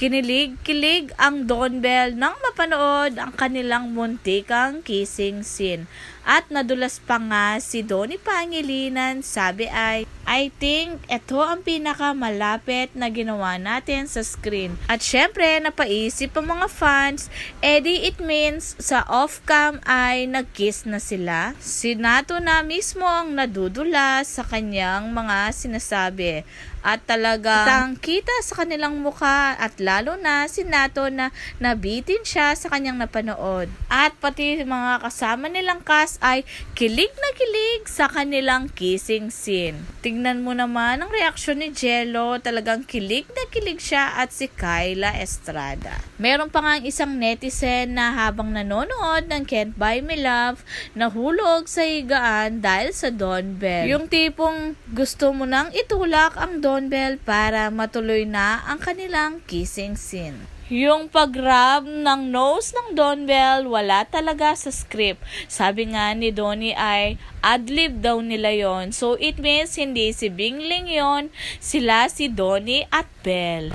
Kinilig-kilig ang Don Bell nang mapanood ang kanilang muntikang kissing scene. At nadulas pa nga si Donnie Pangilinan, sabi ay, I think ito ang pinakamalapit na ginawa natin sa screen. At syempre, napaisip ang mga fans, edi it means sa off-cam ay nag-kiss na sila. Si Nato na mismo ang nadudula sa kanyang mga sinasabi. At talaga tang kita sa kanilang mukha at lalo na si Nato na nabitin siya sa kanyang napanood. At pati mga kasama nilang cast ay kilig na kilig sa kanilang kissing scene. Tingnan mo naman ang reaksyon ni Jello, talagang kilig na kilig siya at si Kyla Estrada. Meron pa nga isang netizen na habang nanonood ng Can't Buy Me Love, nahulog sa higaan dahil sa Don Bell. Yung tipong gusto mo nang itulak ang Don Bell para matuloy na ang kanilang kissing scene. Yung pag-rub ng nose ng Don Bell, wala talaga sa script. Sabi nga ni Donnie ay adlib daw nila yon. So it means hindi si Bingling yon, sila si Donnie at Bell.